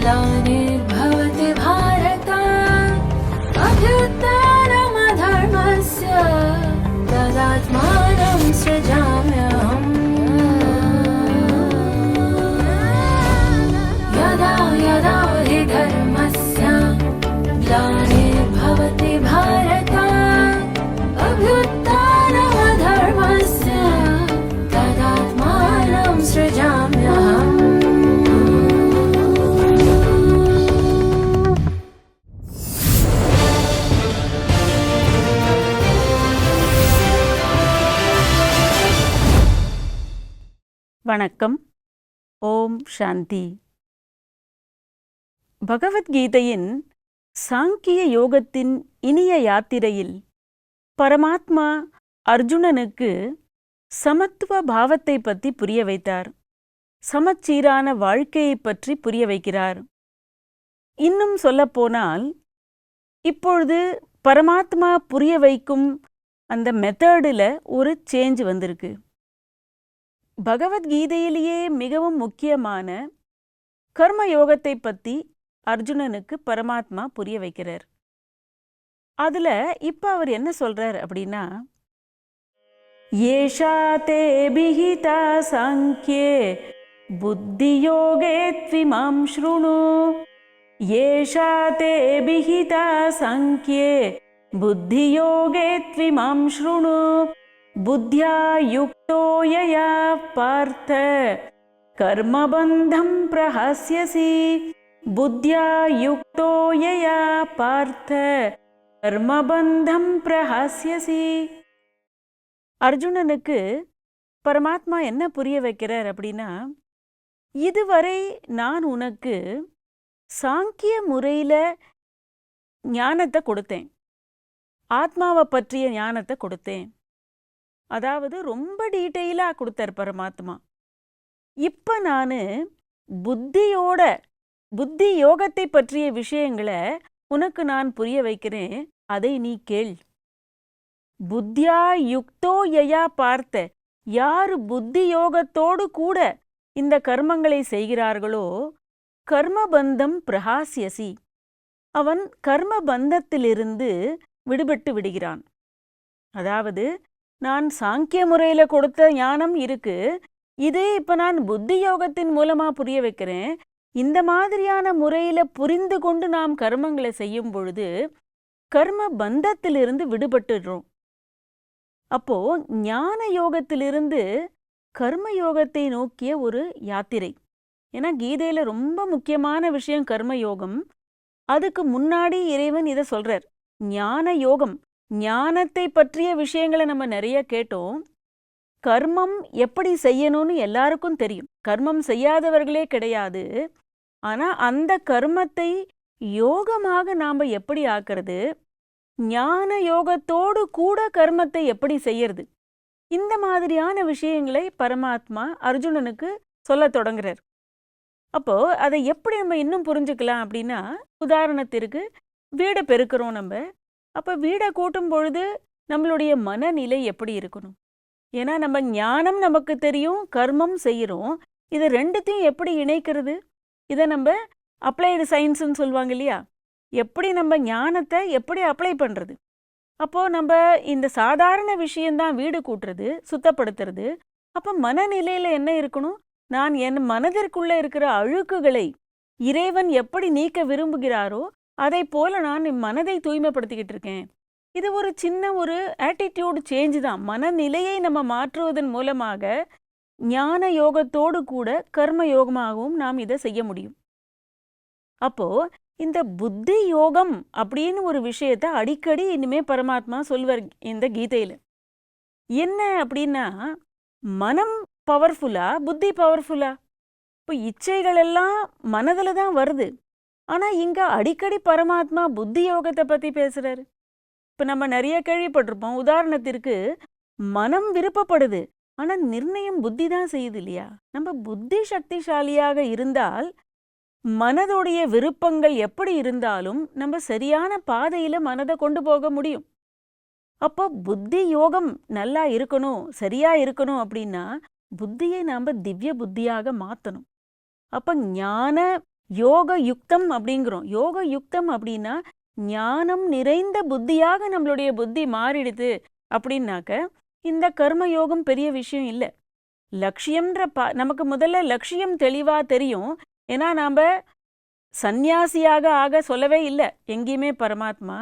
प्लाने भवति भारत अभ्युत्थानमधर्मस्य तदात्मानं सृजा வணக்கம். ஓம் சாந்தி. பகவத்கீதையின் சாங்கிய யோகத்தின் இனிய யாத்திரையில் பரமாத்மா அர்ஜுனனுக்கு சமத்துவ பாவத்தை பற்றி புரிய வைத்தார். சமச்சீரான வாழ்க்கையைப் பற்றி புரிய வைக்கிறார். இன்னும் சொல்லப்போனால் இப்பொழுது பரமாத்மா புரிய வைக்கும் அந்த மெத்தடில் ஒரு சேஞ்ச் வந்திருக்கு. பகவத்கீதையிலேயே மிகவும் முக்கியமான கர்ம யோகத்தை பற்றி அர்ஜுனனுக்கு பரமாத்மா புரிய வைக்கிறார். அதுல இப்ப அவர் என்ன சொல்றார் அப்படின்னா ஏஷா தே பிஹிதா சாங்கியே புத்தியோகே த்விமாம் ஸ்ருணு. ஏஷா தே பிஹிதா சாங்கியே புத்தியோகே த்விமாம் ஸ்ருணு. बुद्ध्या युक्तो यया पार्थ कर्मबन्धं प्रहस्यसि बुद्ध्या युक्तो यया पार्थ கர்மபந்தம் பிரஹாஸ்யசி அர்ஜுனனுக்கு பரமாத்மா என்ன புரிய வைக்கிறார் அப்படின்னா இதுவரை நான் உனக்கு சாங்கிய முறையில் ஞானத்தை கொடுத்தேன் ஆத்மாவை பற்றிய ஞானத்தை கொடுத்தேன் அதாவது ரொம்ப டீட்டெயிலாக கொடுத்தார் பரமாத்மா. இப்போ நான் புத்தியோட புத்தி யோகத்தை பற்றிய விஷயங்களை உனக்கு நான் புரிய வைக்கிறேன். அதை நீ கேள். புத்தியா யுக்தோ யயா பார்த்த யார் புத்தி யோகத்தோடு கூட இந்த கர்மங்களை செய்கிறார்களோ கர்மபந்தம் பிரகாசியசி. அவன் கர்ம பந்தத்திலிருந்து விடுபட்டு விடுகிறான். அதாவது நான் சாங்கிய முறையில கொடுத்த ஞானம் இருக்கு. இதே இப்ப நான் புத்தி யோகத்தின் மூலமா புரிய வைக்கிறேன். இந்த மாதிரியான முறையில புரிந்து கொண்டு நாம் கர்மங்களை செய்யும் பொழுது கர்ம பந்தத்திலிருந்து விடுபட்டுடுறோம். அப்போ ஞான யோகத்திலிருந்து கர்ம யோகத்தை நோக்கிய ஒரு யாத்திரை. ஏன்னா கீதையில ரொம்ப முக்கியமான விஷயம் கர்ம யோகம். அதுக்கு முன்னாடி இறைவன் இதை சொல்றார். ஞான யோகம். ஞானத்தை பற்றிய விஷயங்களை நம்ம நிறைய கேட்டோம். கர்மம் எப்படி செய்யணும்னு எல்லாருக்கும் தெரியும். கர்மம் செய்யாதவர்களே கிடையாது. ஆனா அந்த கர்மத்தை யோகமாக நாம எப்படி ஆக்கிறது? ஞான யோகத்தோடு கூட கர்மத்தை எப்படி செய்யறது? இந்த மாதிரியான விஷயங்களை பரமாத்மா அர்ஜுனனுக்கு சொல்ல தொடங்குறார். அப்போ அதை எப்படி நம்ம இன்னும் புரிஞ்சுக்கலாம் அப்படின்னா உதாரணத்திற்கு வீடை பெருக்கிறோம் நம்ம. அப்போ வீடை கூட்டும் பொழுது நம்மளுடைய மனநிலை எப்படி இருக்கணும்? ஏன்னா நம்ம ஞானம் நமக்கு தெரியும் கர்மம் செய்கிறோம். இது ரெண்டுத்தையும் எப்படி இணைக்கிறது? இதை நம்ம அப்ளைடு சயின்ஸ்னு சொல்லுவாங்க இல்லையா? எப்படி நம்ம ஞானத்தை எப்படி அப்ளை பண்ணுறது அப்போது நம்ம இந்த சாதாரண விஷயந்தான் வீடு கூட்டுறது சுத்தப்படுத்துறது. அப்போ மனநிலையில் என்ன இருக்கணும்? நான் என் மனதிற்குள்ளே இருக்கிற அழுக்குகளை இறைவன் எப்படி நீக்க விரும்புகிறாரோ அதை போல நான் என் மனதை தூய்மைப்படுத்திக்கிட்டு இருக்கேன். இது ஒரு சின்ன ஒரு ஆட்டிடியூட் சேஞ்ச் தான். மனநிலையை நம்ம மாற்றுவதன் மூலமாக ஞான யோகத்தோடு கூட கர்ம யோகமாகவும் நாம் இதை செய்ய முடியும். அப்போ இந்த புத்தி யோகம் அப்படின்னு ஒரு விஷயத்த அடிக்கடி இனிமே பரமாத்மா சொல்வார் இந்த கீதையில. என்ன அப்படின்னா மனம் பவர்ஃபுல்லா புத்தி பவர்ஃபுல்லா இப்போ இச்சைகள் எல்லாம் மனதில் தான் வருது. ஆனா இங்க அடிக்கடி பரமாத்மா புத்தி யோகத்தை பத்தி பேசுறாரு. இப்ப நம்ம நிறைய கேள்விப்பட்டிருப்போம். உதாரணத்திற்கு மனம் விருப்பப்படுது ஆனா நிர்ணயம் புத்தி தான் செய்யுது இல்லையா? நம்ம புத்தி சக்திசாலியாக இருந்தால் மனதுடைய விருப்பங்கள் எப்படி இருந்தாலும் நம்ம சரியான பாதையில மனதை கொண்டு போக முடியும். அப்போ புத்தி யோகம் நல்லா இருக்கணும் சரியா இருக்கணும் அப்படின்னா புத்தியை நாம திவ்ய புத்தியாக மாத்தணும். அப்ப ஞான யோக யுக்தம் அப்படிங்கிறோம். யோக யுக்தம் அப்படின்னா ஞானம் நிறைந்த புத்தியாக நம்மளுடைய புத்தி மாறிடுது அப்படின்னாக்க இந்த கர்ம யோகம் பெரிய விஷயம் இல்ல. லட்சியம்ன்ற ப நமக்கு முதல்ல லட்சியம் தெளிவா தெரியும். ஏன்னா நாம சந்நியாசியாக ஆக சொல்லவே இல்லை எங்கேயுமே பரமாத்மா.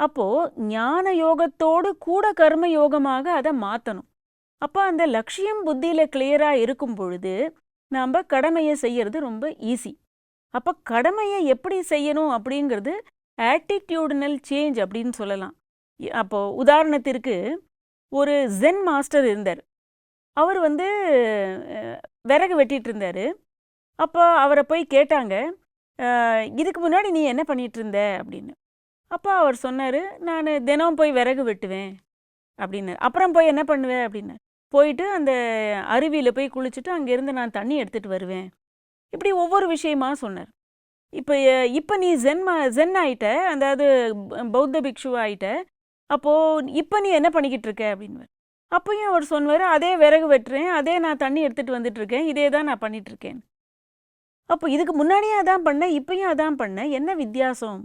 அப்போ ஞான யோகத்தோடு கூட கர்ம யோகமாக அதை மாத்தணும். அப்போ அந்த லட்சியம் புத்தியில கிளியரா இருக்கும் பொழுது நாம கடமையை செய்யறது ரொம்ப ஈஸி அப்போ கடமையை எப்படி செய்யணும் அப்படிங்கிறது ஆட்டிடியூடுனல் சேஞ்ச் அப்படின்னு சொல்லலாம். அப்போது உதாரணத்திற்கு ஒரு ஜென் மாஸ்டர் இருந்தார். அவர் வந்து விறகு வெட்டிட்டு இருந்தார். அப்போ அவரை போய் கேட்டாங்க இதுக்கு முன்னாடி நீ என்ன பண்ணிகிட்டு இருந்த? அப்படின்னு. அப்போ அவர் சொன்னார் நான் தினம் போய் விறகு வெட்டுவேன். அப்படின்னு அப்புறம் போய் என்ன பண்ணுவேன் அப்படின்னு போயிட்டு அந்த அருவியில் போய் குளிச்சுட்டு அங்கேருந்து நான் தண்ணி எடுத்துகிட்டு வருவேன். இப்படி ஒவ்வொரு விஷயமா சொன்னார். இப்போ இப்போ நீ ஜென் மா- ஜென் ஆயிட்ட அதாவது பௌத்த பிக்ஷு ஆயிட்ட அப்போது இப்போ நீ என்ன பண்ணிக்கிட்டு இருக்க அப்படின்னு அப்பயும் அவர் சொன்னார் அதே விறகு வெட்டுறேன் அதே நான் தண்ணி எடுத்துகிட்டு வந்துட்டு இருக்கேன் இதே தான் நான் பண்ணிகிட்ருக்கேன் அப்போ இதுக்கு முன்னாடியே அதான் பண்ணேன் இப்பயும் அதான் பண்ணேன் என்ன வித்தியாசம்?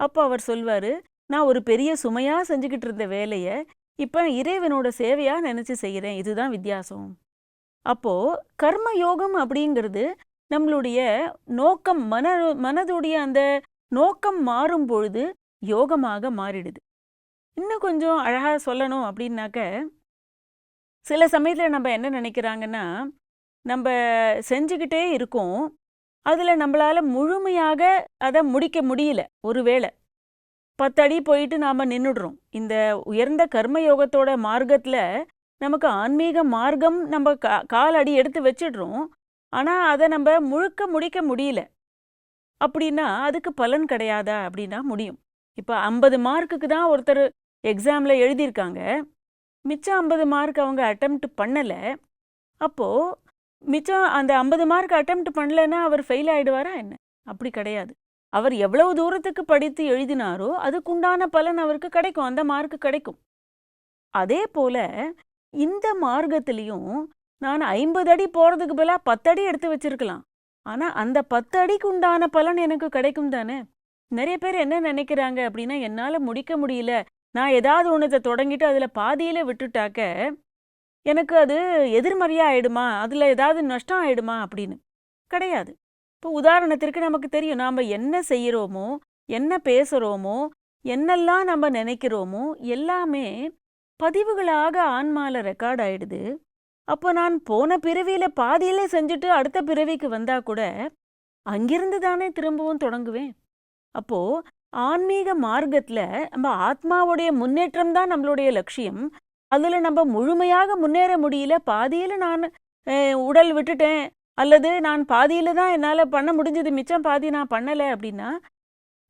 அப்போ அவர் சொல்வார் நான் ஒரு பெரிய சுமையாக செஞ்சுக்கிட்டு இருந்த வேலையை இப்போ இறைவனோட சேவையாக நினச்சி செய்கிறேன் இதுதான் வித்தியாசம். அப்போ கர்ம யோகம் அப்படிங்கிறது நம்மளுடைய நோக்கம் மன மனதுடைய அந்த நோக்கம் மாறும் பொழுது யோகமாக மாறிடுது. இன்னும் கொஞ்சம் அழகாக சொல்லணும் அப்படின்னாக்க சில சமயத்தில் நம்ம என்ன நினைக்கிறாங்கன்னா நம்ம செஞ்சுக்கிட்டே இருக்கோம் அதில் நம்மளால் முழுமையாக அதை முடிக்க முடியல ஒருவேளை. பத்தடி போயிட்டு நாம் நின்றுடுறோம் இந்த உயர்ந்த கர்ம யோகத்தோட மார்க்கத்தில் நமக்கு ஆன்மீக மார்க்கம் நம்ம கா கால் அடி எடுத்து வச்சிடுறோம். ஆனால் அதை நம்ம முழுக்க முடிக்க முடியல. அப்படின்னா அதுக்கு பலன் கிடையாதா? அப்படின்னா முடியும். இப்போ ஐம்பது மார்க்குக்கு தான் ஒருத்தர் எக்ஸாமில் எழுதியிருக்காங்க. மிச்சம் ஐம்பது மார்க் அவங்க அட்டம்ப்ட் பண்ணலை. அப்போது மிச்சம் அந்த ஐம்பது மார்க் அட்டம்ப்ட் பண்ணலைன்னா அவர் ஃபெயில் ஆகிடுவாரா என்ன? அப்படி கிடையாது. அவர் எவ்வளவு தூரத்துக்கு படித்து எழுதினாரோ அதுக்குண்டான பலன் அவருக்கு கிடைக்கும். அந்த மார்க்கு கிடைக்கும். அதே போல் இந்த மார்க்கத்திலையும் நான் ஐம்பது அடி போறதுக்கு பதிலாக பத்தடி எடுத்து வச்சிருக்கலாம். ஆனா அந்த பத்து அடிக்கு உண்டான பலன் எனக்கு கிடைக்கும் தானே? நிறைய பேர் என்ன நினைக்கிறாங்க அப்படின்னா என்னால முடிக்க முடியல. நான் ஏதாவது ஒன்றத்தை தொடங்கிட்டு அதுல பாதியில விட்டுட்டாக்க எனக்கு அது எதிர்மறையா ஆயிடுமா? அதுல ஏதாவது நஷ்டம் ஆயிடுமா அப்படின்னு. கிடையாது. இப்போ உதாரணத்திற்கு நமக்கு தெரியும். நாம் என்ன செய்கிறோமோ என்ன பேசுகிறோமோ என்னெல்லாம் நம்ம நினைக்கிறோமோ எல்லாமே பதிவுகளாக ஆன்மால ரெக்கார்ட் ஆயிடுது. அப்போ நான் போன பிறவியில பாதியிலே செஞ்சுட்டு அடுத்த பிறவிக்கு வந்தா கூட அங்கிருந்து தானே திரும்பவும் தொடங்குவேன். அப்போ ஆன்மீக மார்க்கத்துல நம்ம ஆத்மாவுடைய முன்னேற்றம் தான் நம்மளுடைய லட்சியம். அதில் நம்ம முழுமையாக முன்னேற முடியல பாதியில நான் உடல் விட்டுட்டேன் அல்லது நான் பாதியில தான் என்னால் பண்ண முடிஞ்சது மிச்சம் பாதி நான் பண்ணலை அப்படின்னா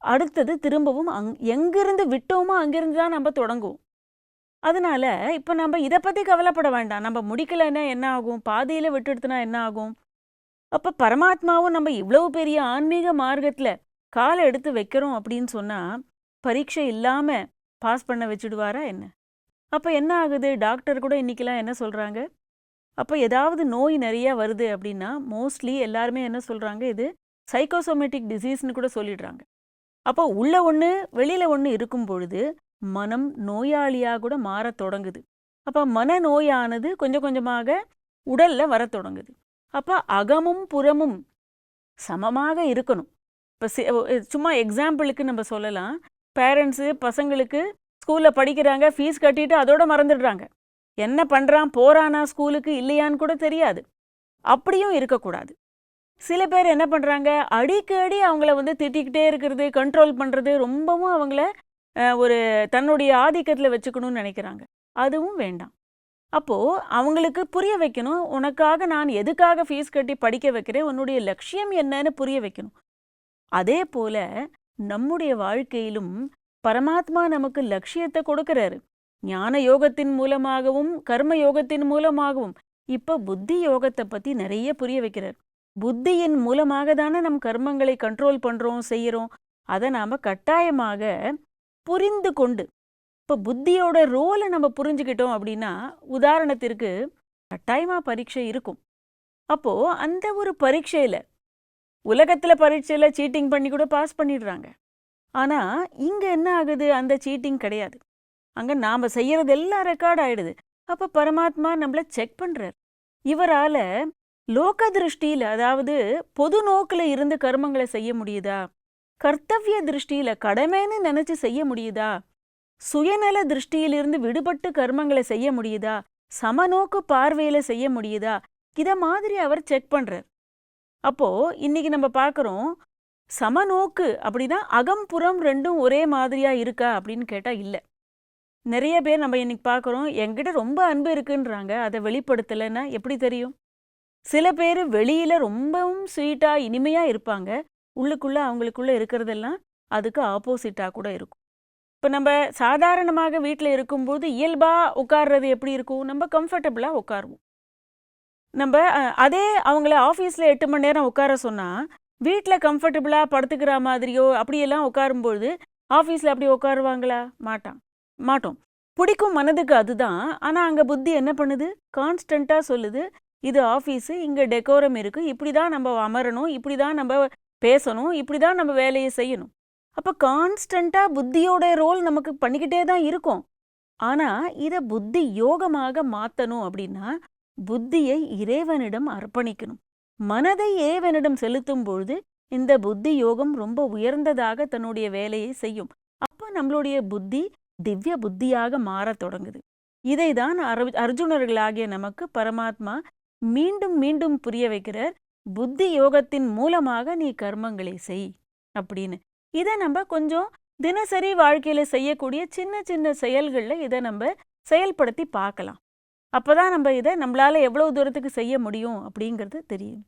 அடுத்தது திரும்பவும் அங் எங்கிருந்து விட்டோமோ அங்கிருந்து தான் நம்ம தொடங்குவோம். அதனால இப்போ நம்ம இதை பற்றி கவலைப்பட வேண்டாம். நம்ம முடிக்கலைன்னா என்ன ஆகும்? பாதியில விட்டுடுத்துனா என்ன ஆகும்? அப்போ பரமாத்மாவும் நம்ம இவ்வளவு பெரிய ஆன்மீக மார்க்கத்தில் காலை எடுத்து வைக்கிறோம் அப்படின்னு சொன்னால் பரீட்சை இல்லாமல் பாஸ் பண்ண வச்சுடுவாரா என்ன? அப்போ என்ன ஆகுது? டாக்டர் கூட இன்னைக்கெல்லாம் என்ன சொல்கிறாங்க அப்போ ஏதாவது நோய் நிறையா வருது அப்படின்னா மோஸ்ட்லி எல்லாருமே என்ன சொல்கிறாங்க இது சைக்கோசோமேட்டிக் டிசீஸ்னு கூட சொல்லிடுறாங்க. அப்போ உள்ள ஒன்று வெளியில் ஒன்று இருக்கும் பொழுது மனம் நோயாளியா கூட மாறத் தொடங்குது. அப்ப மன நோயானது கொஞ்சம் கொஞ்சமாக உடல்ல வரத் தொடங்குது. அப்ப அகமும் புறமும் சமமாக இருக்கணும். இப்போ சும்மா எக்ஸாம்பிளுக்கு நம்ம சொல்லலாம். பேரண்ட்ஸு பசங்களுக்கு ஸ்கூலில் படிக்கிறாங்க ஃபீஸ் கட்டிட்டு அதோட மறந்துடுறாங்க. என்ன பண்ணுறான் போறானா ஸ்கூலுக்கு இல்லையான்னு கூட தெரியாது. அப்படியும் இருக்கக்கூடாது. சில பேர் என்ன பண்ணுறாங்க அடிக்கடி அவங்கள வந்து திட்டிக்கிட்டே இருக்கிறது கண்ட்ரோல் பண்ணுறது ரொம்பவும் அவங்கள ஒரு தன்னுடைய ஆதிக்கத்தில் வச்சுக்கணும்னு நினைக்கிறாங்க. அதுவும் வேண்டாம். அப்போ அவங்களுக்கு புரிய வைக்கணும். உனக்காக நான் எதுக்காக ஃபீஸ் கட்டி படிக்க வைக்கிறேன்? உன்னுடைய லட்சியம் என்னன்னு புரிய வைக்கணும். அதே போல நம்முடைய வாழ்க்கையிலும் பரமாத்மா நமக்கு லட்சியத்தை கொடுக்கிறாரு. ஞான யோகத்தின் மூலமாகவும் கர்ம யோகத்தின் மூலமாகவும். இப்ப புத்தி யோகத்தை பத்தி நிறைய புரிய வைக்கிறார். புத்தியின் மூலமாக தானே நம் கர்மங்களை கண்ட்ரோல் பண்ணுறோம் செய்கிறோம் அதை நாம கட்டாயமாக புரிந்து கொண்டு இப்ப புத்தியோட ரோலை நம்ம புரிஞ்சுக்கிட்டோம் அப்படின்னா உதாரணத்திற்கு கட்டாயமா பரீட்சை இருக்கும். அப்போ அந்த ஒரு பரீட்சையில உலகத்துல பரீட்சையில சீட்டிங் பண்ணி கூட பாஸ் பண்ணிடுறாங்க. ஆனா இங்க என்ன ஆகுது? அந்த சீட்டிங் கிடையாது. அங்க நாம செய்யறது எல்லாம் ரெக்கார்ட் ஆயிடுது. அப்ப பரமாத்மா நம்மள செக் பண்ணுறார் இவரால லோக திருஷ்டியில் அதாவது பொது நோக்குல இருந்து கர்மங்களை செய்ய முடியுதா? கர்த்தவிய திருஷ்டியில கடமைன்னு நினைச்சு செய்ய முடியுதா? சுயநல திருஷ்டியிலிருந்து விடுபட்டு கர்மங்களை செய்ய முடியுதா? சமநோக்கு பார்வையில செய்ய முடியுதா? இத மாதிரி அவர் செக் பண்றார். அப்போ இன்னைக்கு நம்ம பார்க்கறோம் சமநோக்கு அப்படின்னா அகம்புறம் ரெண்டும் ஒரே மாதிரியா இருக்கா அப்படின்னு கேட்டா இல்ல. நிறைய பேர் நம்ம இன்னைக்கு பார்க்கறோம் என்கிட்ட ரொம்ப அன்பு இருக்குன்றாங்க அதை வெளிப்படுத்தலைன்னா எப்படி தெரியும்? சில பேர் வெளியில ரொம்பவும் ஸ்வீட்டா இனிமையா இருப்பாங்க. உள்ளுக்குள்ளே அவங்களுக்குள்ளே இருக்கிறதெல்லாம் அதுக்கு ஆப்போசிட்டாக கூட இருக்கும். இப்போ நம்ம சாதாரணமாக வீட்டில் இருக்கும்போது இயல்பாக உட்கார்றது எப்படி இருக்கும்? நம்ம கம்ஃபர்டபுளாக உட்காருவோம். நம்ம அதே அவங்கள ஆஃபீஸில் எட்டு மணி நேரம் உட்கார சொன்னால் வீட்டில் கம்ஃபர்டபுளாக படுத்துக்கிற மாதிரியோ அப்படியெல்லாம் உட்காரும்பொழுது ஆஃபீஸில் அப்படி உட்காருவாங்களா? மாட்டான். மாட்டோம். பிடிக்கும் மனதுக்கு அதுதான். ஆனால் அங்கே புத்தி என்ன பண்ணுது? கான்ஸ்டண்ட்டாக சொல்லுது. இது ஆஃபீஸு இங்கே டெக்கோரம் இருக்குது இப்படி தான் நம்ம அமரணும். இப்படி தான் நம்ம பேசணும் இப்படி தான் நம்ம வேலையை செய்யணும். அப்போ கான்ஸ்டண்ட்டாக புத்தியோட ரோல் நமக்கு பண்ணிக்கிட்டே தான் இருக்கும். ஆனால் இதை புத்தி யோகமாக மாற்றணும் அப்படின்னா புத்தியை இறைவனிடம் அர்ப்பணிக்கணும். மனதை இறைவனிடம் செலுத்தும் பொழுது இந்த புத்தி யோகம் ரொம்ப உயர்ந்ததாக தன்னுடைய வேலையை செய்யும். அப்ப நம்மளுடைய புத்தி திவ்ய புத்தியாக மாறத் தொடங்குது. இதை தான் அர்ஜுனர்களாகிய நமக்கு பரமாத்மா மீண்டும் மீண்டும் புரிய வைக்கிறார். புத்தி யோகத்தின் மூலமாக நீ கர்மங்களை செய் அப்படின்னு. இதை நம்ம கொஞ்சம் தினசரி வாழ்க்கையில செய்யக்கூடிய சின்ன சின்ன செயல்களில் இதை நம்ம செயல்படுத்தி பார்க்கலாம். அப்பதான் நம்ம இதை நம்மளால எவ்வளவு தூரத்துக்கு செய்ய முடியும் அப்படிங்கிறது தெரியும்.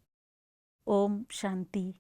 ஓம் சாந்தி.